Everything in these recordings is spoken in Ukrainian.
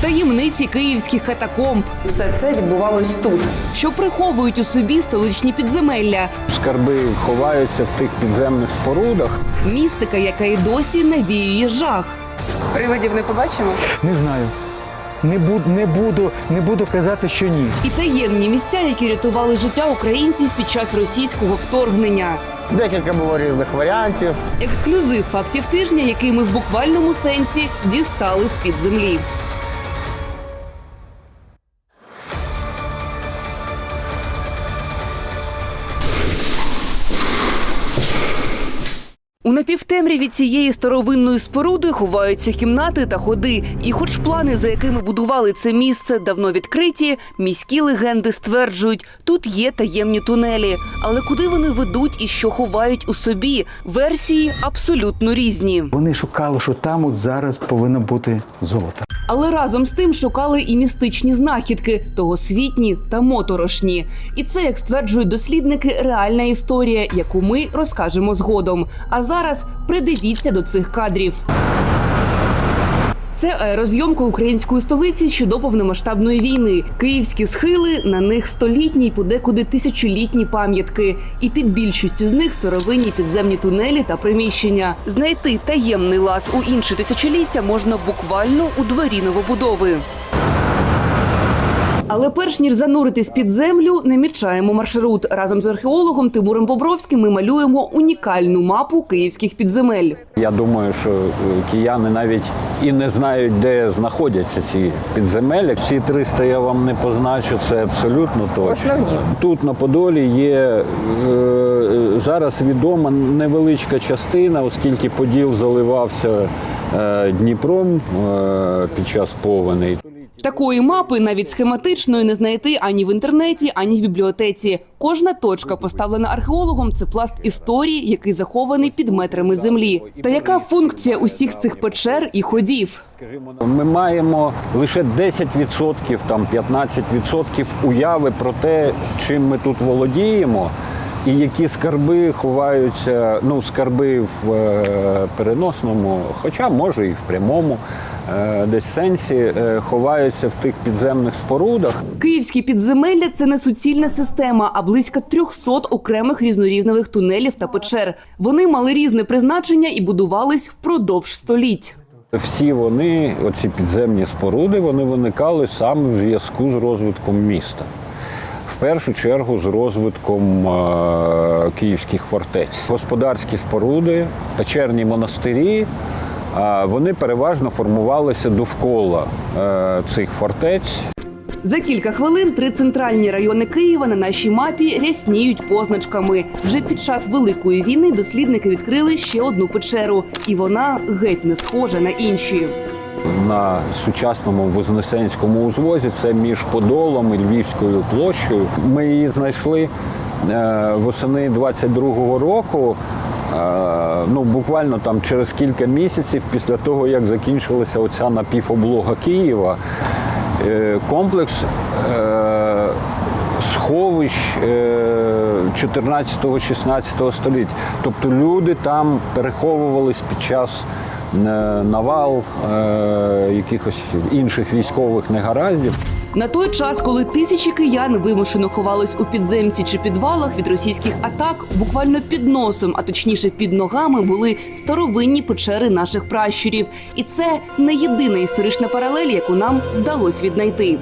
таємниці київських катакомб. Все це відбувалось тут, що приховують у собі столичні підземелля, Скарби ховаються в тих підземних спорудах. містика, яка й досі навіює жах. Привидів не побачимо. Не знаю. Не буду, не буду, не буду казати, що ні. І таємні місця, які рятували життя українців під час російського вторгнення. Декілька було різних варіантів. Ексклюзив фактів тижня, який ми в буквальному сенсі дістали з під землі. У напівтемряві цієї старовинної споруди ховаються кімнати та ходи. І, хоч плани, за якими будували це місце, давно відкриті, міські легенди стверджують, тут є таємні тунелі. Але куди вони ведуть і що ховають у собі? Версії абсолютно різні. Вони шукали, що там от зараз повинно бути золото. Але разом з тим шукали і містичні знахідки, тогосвітні та моторошні. І це, як стверджують дослідники, реальна історія, яку ми розкажемо згодом. А зараз придивіться до цих кадрів. Це аерозйомка української столиці ще до повномасштабної війни. Київські схили на них столітні й подекуди тисячолітні пам'ятки. І під більшістю з них старовинні підземні тунелі та приміщення. Знайти таємний лаз у інші тисячоліття можна буквально у дворі новобудови. Але перш ніж зануритись під землю, намічаємо маршрут. Разом з археологом Тимуром Бобровським ми малюємо унікальну мапу київських підземель. Я думаю, що е, кияни навіть і не знають, де знаходяться ці підземелля. Всі 300 я вам не позначу, це абсолютно точно. Основні. Тут на Подолі є е, зараз відома невеличка частина, оскільки Поділ заливався е, Дніпром е, під час повеней. Такої мапи навіть схематичної не знайти ані в інтернеті, ані в бібліотеці. Кожна точка, поставлена археологом, це пласт історії, який захований під метрами землі. Та яка функція усіх цих печер і ходів? Ми маємо лише 10%, там 15% уяви про те, чим ми тут володіємо, і які скарби ховаються, ну, скарби в е, переносному, хоча може і в прямому десь сенсі, е, ховаються в тих підземних спорудах. Київські підземелля це не суцільна система, а близько 300 окремих різнорівневих тунелів та печер. Вони мали різне призначення і будувались впродовж століть. Всі вони, оці підземні споруди, вони виникали саме в зв'язку з розвитком міста. В першу чергу з розвитком е, київських фортець. Господарські споруди, печерні монастирі, е, вони переважно формувалися довкола е, цих фортець. За кілька хвилин три центральні райони Києва на нашій мапі рясніють позначками. Вже під час великої війни дослідники відкрили ще одну печеру, і вона геть не схожа на інші. на сучасному Вознесенському узвозі. Це між Подолом і Львівською площею. Ми її знайшли е, восени 22-го року. Е, Ну, буквально там через кілька місяців після того, як закінчилася оця напівоблога Києва, Е, комплекс е, сховищ е, 14-16 століття. Тобто люди там переховувались під час е, навал е, якихось інших військових негараздів. На той час, коли тисячі киян вимушено ховались у підземці чи підвалах від російських атак, буквально під носом, а точніше під ногами, були старовинні печери наших пращурів. І це не єдина історична паралель, яку нам вдалося віднайти.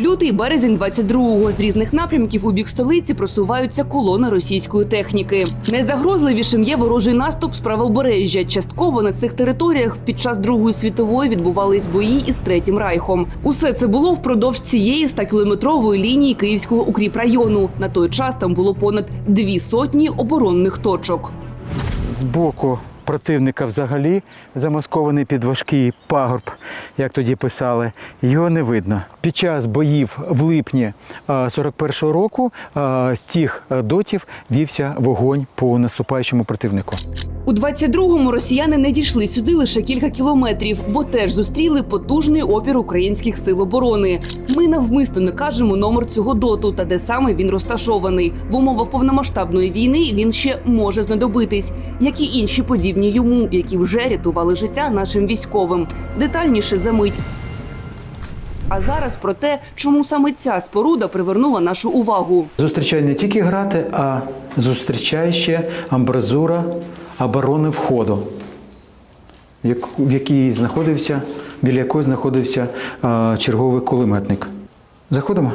Лютий березень 22-го з різних напрямків у бік столиці просуваються колони російської техніки. Найзагрозливішим є ворожий наступ з правобережжя. Частково на цих територіях під час Другої світової відбувались бої із третім райхом. Усе це було впродовж цієї 100-кілометрової лінії Київського укріпрайону. На той час там було понад дві сотні оборонних точок. З боку противника взагалі замаскований під важкий пагорб, як тоді писали, його не видно. Під час боїв в липні а, 41-го року з цих дотів вівся вогонь по наступаючому противнику. У 22-му росіяни не дійшли сюди лише кілька кілометрів, бо теж зустріли потужний опір українських сил оборони. Ми навмисно не кажемо номер цього доту та де саме він розташований. В умовах повномасштабної війни він ще може знадобитись, як і інші подібні йому, які вже рятували життя нашим військовим. Детальніше за мить. А зараз про те, чому саме ця споруда привернула нашу увагу. Зустрічає не тільки грати, а зустрічає ще амбразура оборони входу, в якій знаходився, біля якої знаходився черговий кулеметник. Заходимо.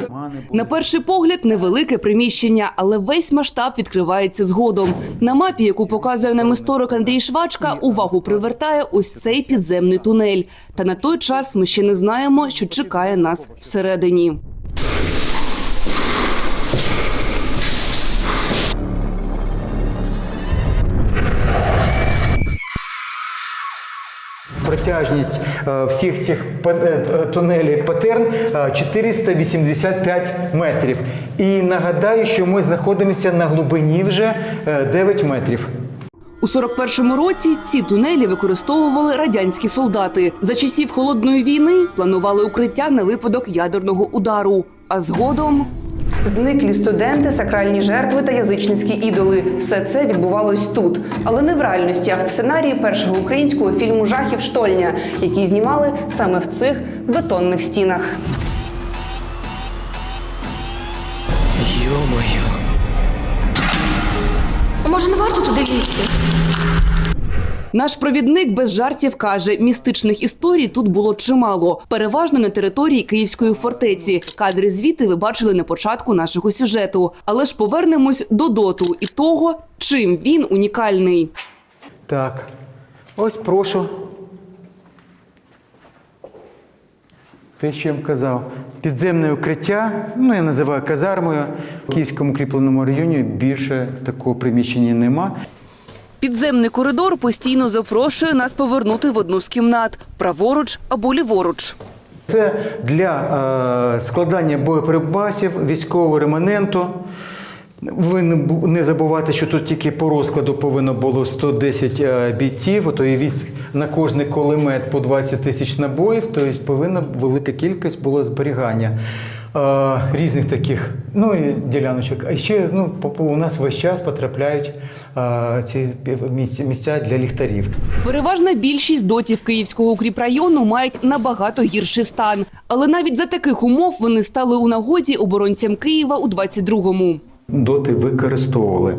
На перший погляд невелике приміщення, але весь масштаб відкривається згодом. На мапі, яку показує нам історик Андрій Швачка, увагу привертає ось цей підземний тунель. Та на той час ми ще не знаємо, що чекає нас всередині. Протяжність е, всіх цих пе- е, тунелів патерн е, 485 метрів. І нагадаю, що ми знаходимося на глибині вже е, 9 метрів. У 41-му році ці тунелі використовували радянські солдати. За часів холодної війни планували укриття на випадок ядерного удару. А згодом зниклі студенти, сакральні жертви та язичницькі ідоли. Все це відбувалось тут, але не в реальності, а в сценарії першого українського фільму Жахів Штольня, який знімали саме в цих бетонних стінах. Може, не варто туди лізти? Наш провідник без жартів каже, містичних історій тут було чимало, переважно на території Київської фортеці. Кадри звідти ви бачили на початку нашого сюжету. Але ж повернемось до доту і того, чим він унікальний. Так, ось прошу. Те, що я вам казав, підземне укриття, ну я називаю казармою. В Київському кріпленому районі більше такого приміщення нема. Підземний коридор постійно запрошує нас повернути в одну з кімнат праворуч або ліворуч. Це для е, складання боєприпасів, військового реманенту. Ви не бу- забувайте, що тут тільки по розкладу повинно було 110 е, бійців, то і на кожний кулемет по 20 тисяч набоїв, тобто повинна велика кількість було зберігання різних таких ну, і діляночок. А ще ну, по- по- у нас весь час потрапляють ці місця для ліхтарів. Переважна більшість дотів Київського укріпрайону мають набагато гірший стан. Але навіть за таких умов вони стали у нагоді оборонцям Києва у 22-му. доти використовували,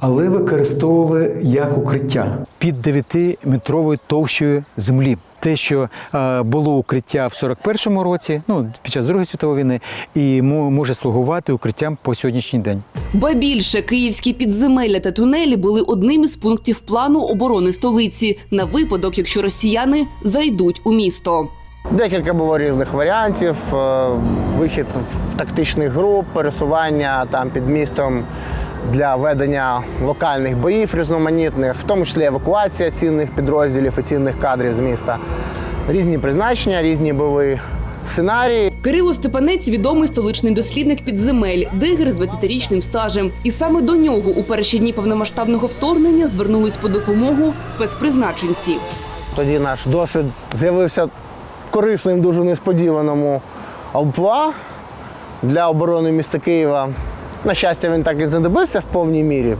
але використовували як укриття під 9-метровою товщою землі. Те, що е, було укриття в 41-му році, ну під час Другої світової війни, і може слугувати укриттям по сьогоднішній день. Ба більше київські підземелля та тунелі були одним із пунктів плану оборони столиці на випадок, якщо росіяни зайдуть у місто. Декілька було різних варіантів: е, вихід в тактичних груп, пересування там під містом для ведення локальних боїв різноманітних, в тому числі евакуація цінних підрозділів і цінних кадрів з міста. Різні призначення, різні були сценарії. Кирило Степанець відомий столичний дослідник підземель, дигер з 20-річним стажем. І саме до нього у перші дні повномасштабного вторгнення звернулись по допомогу спецпризначенці. Тоді наш досвід з'явився корисним, дуже несподіваному амплуа для оборони міста Києва. На щастя, він так і знадобився в повній мірі.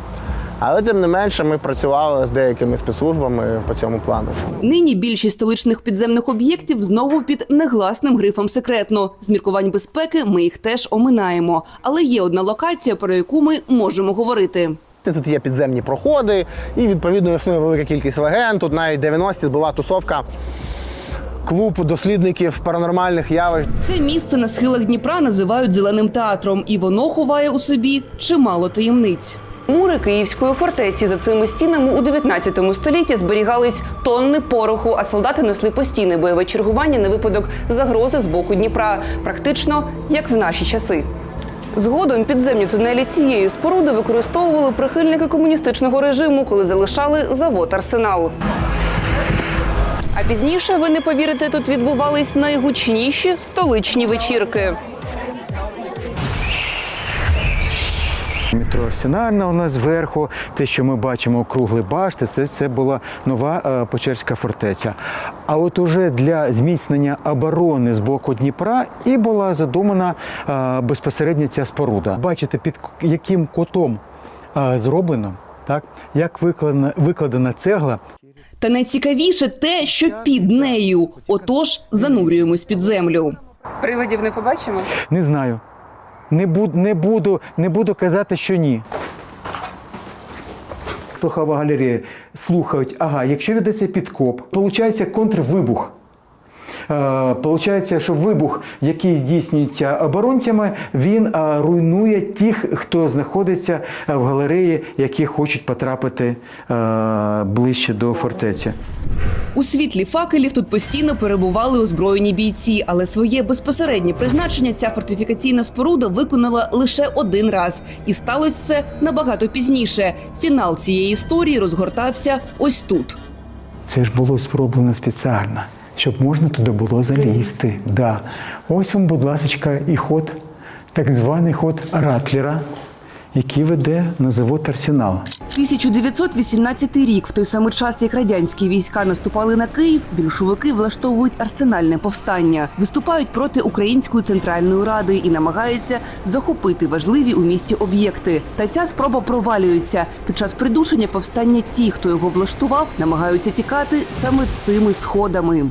Але тим не менше ми працювали з деякими спецслужбами по цьому плану. Нині більшість столичних підземних об'єктів знову під негласним грифом секретно. З міркувань безпеки ми їх теж оминаємо. Але є одна локація, про яку ми можемо говорити. Тут є підземні проходи, і відповідно існує велика кількість легенд. Тут навіть 90 була тусовка клуб дослідників паранормальних явищ. Це місце на схилах Дніпра називають зеленим театром, і воно ховає у собі чимало таємниць. Мури Київської фортеці за цими стінами у 19 столітті зберігались тонни пороху, а солдати несли постійне бойове чергування на випадок загрози з боку Дніпра, практично як в наші часи. Згодом підземні тунелі цієї споруди використовували прихильники комуністичного режиму, коли залишали завод Арсенал. А пізніше, ви не повірите, тут відбувались найгучніші столичні вечірки. Метро Арсенальна у нас зверху, те, що ми бачимо кругли башти, це, це була нова е, Печерська фортеця. А от уже для зміцнення оборони з боку Дніпра і була задумана е, безпосередньо ця споруда. Бачите, під яким кутом е, зроблено, так? як викладена, викладена цегла. Та найцікавіше те, що під нею. Отож, занурюємось під землю. Привидів не побачимо. Не знаю. Не, буду, не, буду, не буду казати, що ні. Слухова галерея слухають, ага, якщо ведеться підкоп, виходить контрвибух. Е, Получається, що вибух, який здійснюється оборонцями, він е, руйнує тих, хто знаходиться е, в галереї, які хочуть потрапити ближче до фортеці. У світлі факелів тут постійно перебували озброєні бійці, але своє безпосереднє призначення ця фортифікаційна споруда виконала лише один раз, і сталося це набагато пізніше. Фінал цієї історії розгортався ось тут. Це ж було зроблено спеціально, щоб можна туди було залізти. Да. Ось вам, будь ласка, і ход, так званий ход Ратлера, який веде на завод Арсенал. 1918 рік, в той самий час, як радянські війська наступали на Київ, більшовики влаштовують арсенальне повстання, виступають проти Української центральної ради і намагаються захопити важливі у місті об'єкти. Та ця спроба провалюється. Під час придушення повстання ті, хто його влаштував, намагаються тікати саме цими сходами.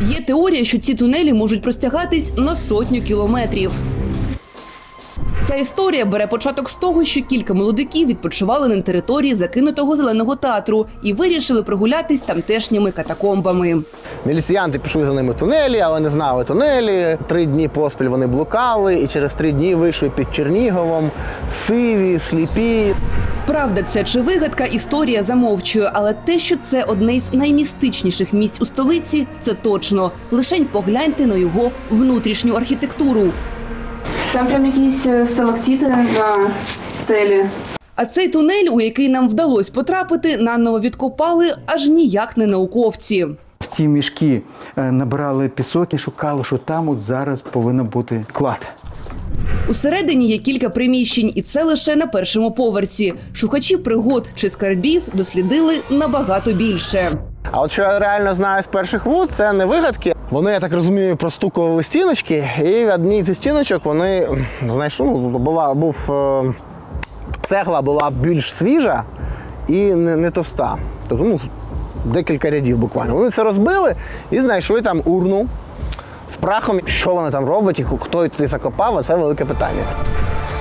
Є теорія, що ці тунелі можуть простягатись на сотню кілометрів. Ця історія бере початок з того, що кілька молодиків відпочивали на території закинутого зеленого театру і вирішили прогулятись тамтешніми катакомбами. Міліціянти пішли за ними тунелі, але не знали тунелі. Три дні поспіль вони блукали, і через три дні вийшли під Черніговом сиві, сліпі. Правда, це чи вигадка історія замовчує, але те, що це одне із наймістичніших місць у столиці, це точно. Лишень погляньте на його внутрішню архітектуру. Там прям якісь е, сталактити на стелі. А цей тунель, у який нам вдалося потрапити, наново відкопали аж ніяк не науковці. В ці мішки е, набирали пісок і шукали, що там от зараз повинен бути клад. Усередині є кілька приміщень, і це лише на першому поверсі. Шукачі пригод чи скарбів дослідили набагато більше. А от що я реально знаю з перших вуз, це не вигадки. Вони, я так розумію, простукували стіночки, і в одній зі стіночок вони знайшли, ну, була, був е, цегла була більш свіжа і не, не товста. Тобто ну, декілька рядів буквально. Вони це розбили і знайшли там урну з прахом. Що вони там роблять і хто туди закопав, це велике питання.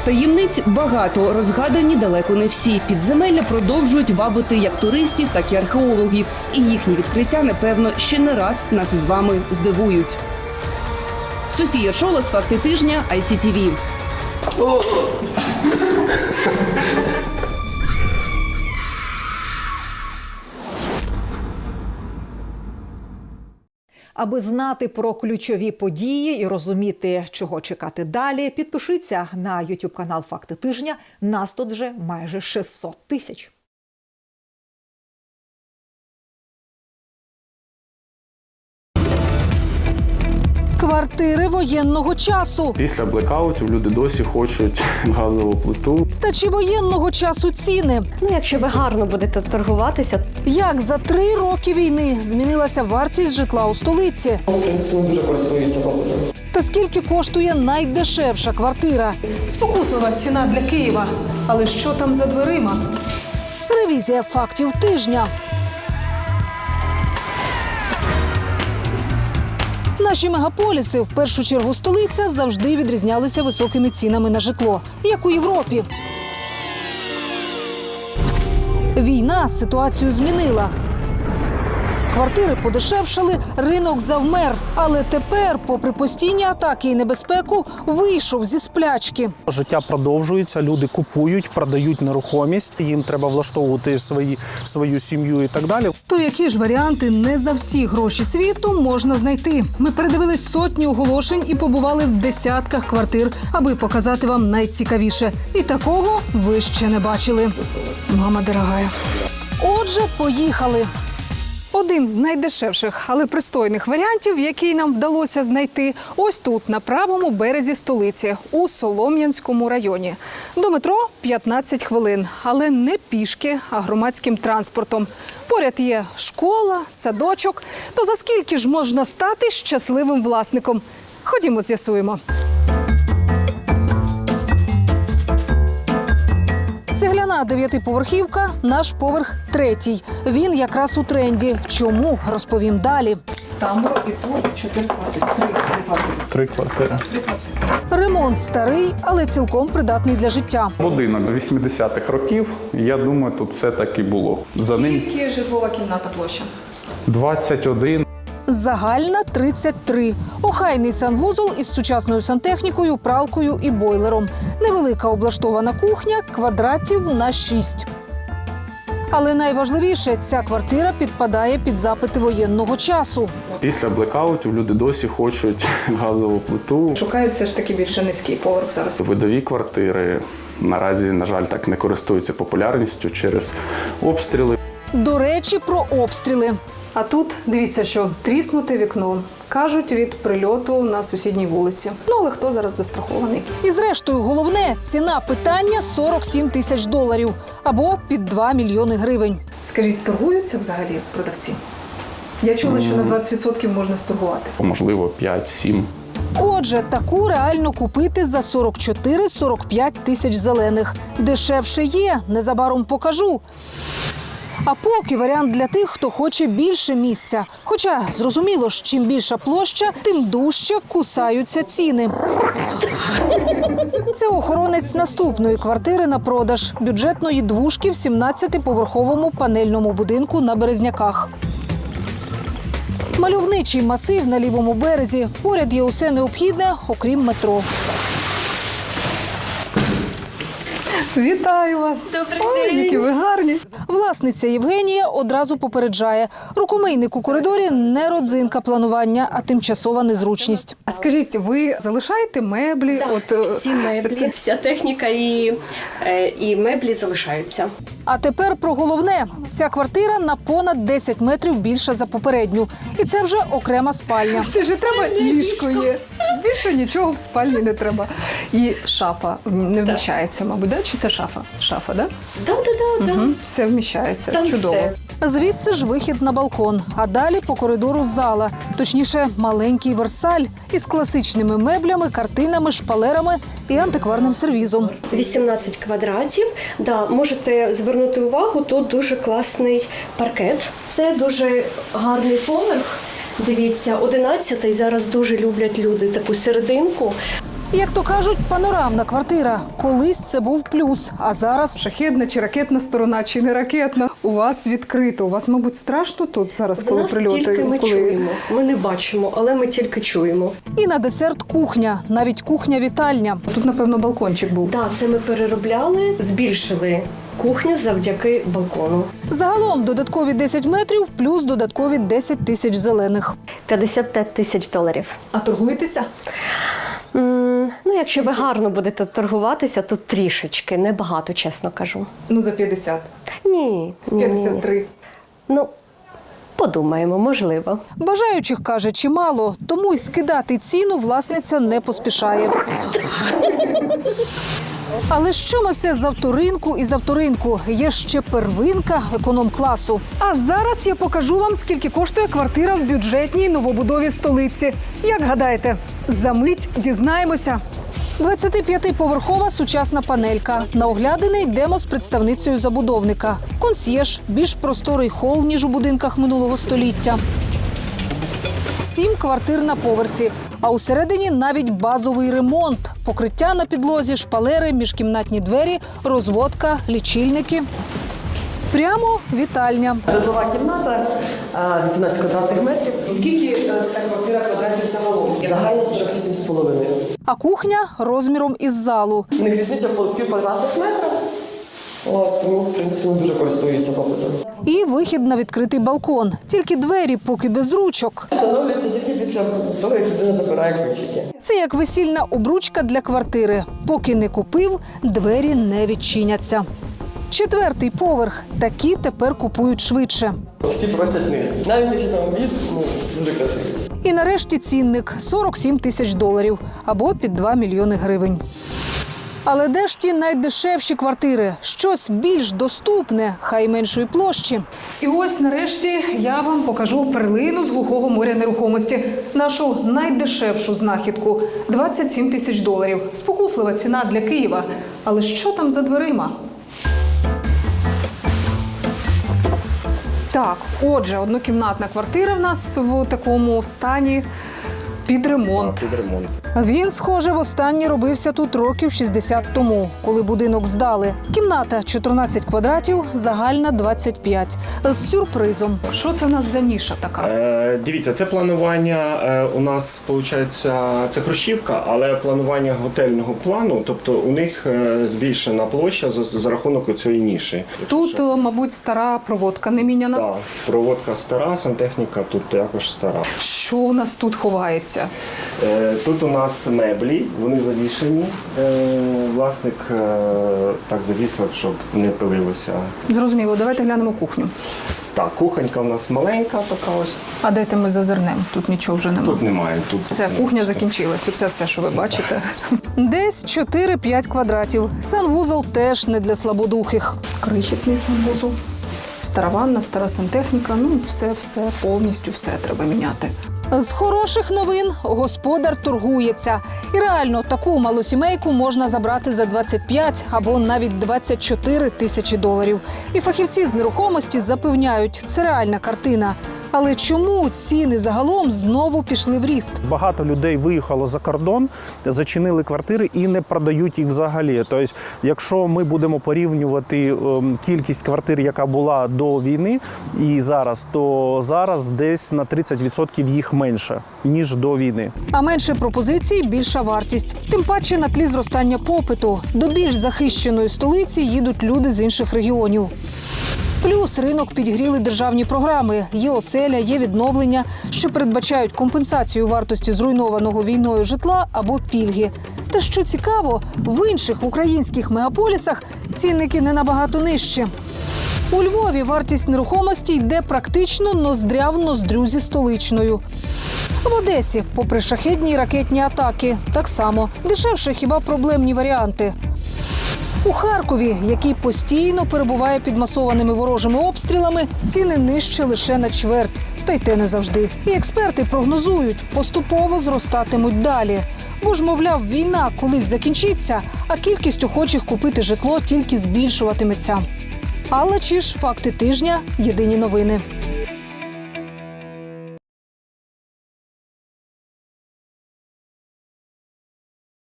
Таємниць багато, розгадані далеко не всі. Підземелля продовжують вабити як туристів, так і археологів. І їхні відкриття, напевно, ще не раз нас із вами здивують. Софія Шолос, факти тижня, ICTV. Аби знати про ключові події і розуміти, чого чекати далі, підпишіться на YouTube канал Факти тижня. Нас тут вже майже 600 тисяч. Квартири воєнного часу. Після блекаутів люди досі хочуть газову плиту. Та чи воєнного часу ціни? Ну, якщо ви гарно будете торгуватися, Як за три роки війни змінилася вартість житла у столиці? Та скільки коштує найдешевша квартира? Спокуслива ціна для Києва. Але що там за дверима? Ревізія фактів тижня. Наші мегаполіси, в першу чергу столиця, завжди відрізнялися високими цінами на житло, як у Європі. Війна ситуацію змінила. Квартири подешевшали, ринок завмер. Але тепер, попри постійні атаки і небезпеку, вийшов зі сплячки. Життя продовжується, люди купують, продають нерухомість. Їм треба влаштовувати свої, свою сім'ю і так далі. То які ж варіанти не за всі гроші світу можна знайти? Ми передивились сотні оголошень і побували в десятках квартир, аби показати вам найцікавіше. І такого ви ще не бачили. Мама дорогая. Отже, поїхали. Один з найдешевших, але пристойних варіантів, який нам вдалося знайти, ось тут, на правому березі столиці, у Солом'янському районі. До метро 15 хвилин, але не пішки, а громадським транспортом. Поряд є школа, садочок. То за скільки ж можна стати щасливим власником? Ходімо, з'ясуємо. Дев'ятиповерхівка, наш поверх третій. Він якраз у тренді. Чому розповім далі? Там і тут чотири квартири. Три квартири. Ремонт старий, але цілком придатний для життя. Будинок 80-х років. Я думаю, тут все так і було. За ним Скільки житлова кімната площа? 21. Загальна 33. Охайний санвузол із сучасною сантехнікою, пралкою і бойлером. Невелика облаштована кухня, квадратів на 6. Але найважливіше, ця квартира підпадає під запити воєнного часу. Після блекаутів люди досі хочуть газову плиту. Шукають все ж таки більше низький поверх зараз. Видові квартири наразі, на жаль, так не користуються популярністю через обстріли. До речі, про обстріли. А тут дивіться, що тріснуте вікно. Кажуть від прильоту на сусідній вулиці. Ну але хто зараз застрахований? І зрештою, головне ціна питання 47 тисяч доларів або під 2 мільйони гривень. Скажіть, торгуються взагалі продавці? Я чула, що на 20% можна сторгувати. Можливо, 5-7. Отже, таку реально купити за 44-45 тисяч зелених. Дешевше є, незабаром покажу. А поки варіант для тих, хто хоче більше місця. Хоча зрозуміло ж, чим більша площа, тим дужче кусаються ціни. Це охоронець наступної квартири на продаж бюджетної двушки в 17-поверховому панельному будинку на Березняках. Мальовничий масив на лівому березі. Поряд є усе необхідне, окрім метро. Вітаю вас! Добрий Ой, які ви гарні. Власниця Євгенія одразу попереджає: рукомийник у коридорі не родзинка планування, а тимчасова незручність. А скажіть, ви залишаєте меблі? От е, Всі меблі, це- вся техніка і, е, і меблі залишаються. А тепер про головне: ця квартира на понад 10 метрів більша за попередню, і це вже окрема спальня. Це ж треба ліжко є. Більше нічого в спальні не треба. І шафа не вміщається, мабуть, да? Чи це шафа? Шафа, да? Да, да, да, да. Все вміщається. Там Чудово. все. Звідси ж вихід на балкон, а далі по коридору зала, точніше, маленький версаль із класичними меблями, картинами, шпалерами і антикварним сервізом. 18 квадратів. Да, можете звернути увагу, тут дуже класний паркет. Це дуже гарний поверх. Дивіться, 11-й зараз дуже люблять люди таку серединку. Як то кажуть, панорамна квартира. Колись це був плюс, а зараз шахедна чи ракетна сторона, чи не ракетна. У вас відкрито. У вас, мабуть, страшно тут зараз, коли нас прильоти. тільки ми коли... чуємо. Ми не бачимо, але ми тільки чуємо. І на десерт кухня, навіть кухня-вітальня. Тут, напевно, балкончик був. Да, це ми переробляли, збільшили кухню завдяки балкону. Загалом додаткові 10 метрів плюс додаткові 10 тисяч зелених. 55 тисяч доларів. А торгуєтеся? Ну, якщо ви гарно будете торгуватися, то трішечки, небагато, чесно кажу. Ну, за 50. Ні, ні, ні. Ну, подумаємо, можливо. Бажаючих каже чимало, тому й скидати ціну власниця не поспішає. Але що ми все з авторинку і з авторинку? Є ще первинка економ-класу. А зараз я покажу вам, скільки коштує квартира в бюджетній новобудові столиці. Як гадаєте, за мить дізнаємося. 25-поверхова сучасна панелька. На оглядини йдемо з представницею забудовника. Консьєж більш просторий хол ніж у будинках минулого століття. Сім квартир на поверсі. А усередині навіть базовий ремонт, покриття на підлозі, шпалери, міжкімнатні двері, розводка, лічильники. Прямо вітальня. Житлова кімната 18 квадратних метрів. Скільки е, ця квартира квадратів загалом? Загально 40 а кухня розміром із залу. Не них різниця в пів квадратних метрів. Тому, ну, в принципі, ми дуже користуються попитом. І вихід на відкритий балкон. Тільки двері, поки без ручок. Встановлюються тільки після того, як людина забирає ключики. Це як весільна обручка для квартири. Поки не купив, двері не відчиняться. Четвертий поверх такі тепер купують швидше. Всі просять низ. Навіть якщо там обід, ну, дуже красивий. І нарешті цінник 47 тисяч доларів або під 2 мільйони гривень. Але де ж ті найдешевші квартири? Щось більш доступне, хай меншої площі. І ось нарешті я вам покажу перлину з глухого моря нерухомості. Нашу найдешевшу знахідку 27 тисяч доларів. Спокуслива ціна для Києва. Але що там за дверима? Так, отже, однокімнатна квартира в нас в такому стані під ремонт. Під ремонт. Він, схоже, востаннє робився тут років 60 тому, коли будинок здали. Кімната 14 квадратів, загальна 25. З сюрпризом. Що це в нас за ніша така? Е, дивіться, це планування е, у нас виходить, це хрущівка, але планування готельного плану, тобто у них е, збільшена площа за, за рахунок цієї ніші. Тут, о, мабуть, стара проводка не міняна. Так, проводка стара, сантехніка тут також стара. Що у нас тут ховається? Е, Тут у нас меблі, вони завішені. Е, Власник е, так завісив, щоб не пилилося. Зрозуміло, давайте глянемо кухню. Так, кухонька у нас маленька така ось. А дайте ми зазирнемо. Тут нічого вже немає. Тут немає. Тут Все, кухня закінчилась. Оце все, що ви бачите. Десь 4-5 квадратів. Санвузол теж не для слабодухих. Крихітний санвузол. Стара ванна, стара сантехніка. Ну, все, все, повністю все треба міняти. З хороших новин господар торгується. І реально таку малосімейку можна забрати за 25 або навіть 24 тисячі доларів. І фахівці з нерухомості запевняють, це реальна картина. Але чому ціни загалом знову пішли в ріст? Багато людей виїхало за кордон, зачинили квартири і не продають їх взагалі. Тобто, якщо ми будемо порівнювати ем, кількість квартир, яка була до війни, і зараз, то зараз десь на 30% їх менше ніж до війни. А менше пропозицій більша вартість. Тим паче на тлі зростання попиту. До більш захищеної столиці їдуть люди з інших регіонів. Плюс ринок підгріли державні програми. Є оселя, є відновлення, що передбачають компенсацію вартості зруйнованого війною житла або пільги. Та що цікаво, в інших українських мегаполісах цінники не набагато нижчі. У Львові вартість нерухомості йде практично ноздря в ноздрю зі столичною. В Одесі, попри шахедні й ракетні атаки, так само дешевше хіба проблемні варіанти. У Харкові, який постійно перебуває під масованими ворожими обстрілами, ціни нижче лише на чверть, та й те не завжди. І експерти прогнозують, поступово зростатимуть далі. Бо ж, мовляв, війна колись закінчиться, а кількість охочих купити житло тільки збільшуватиметься. Алла Чіш, факти тижня, єдині новини.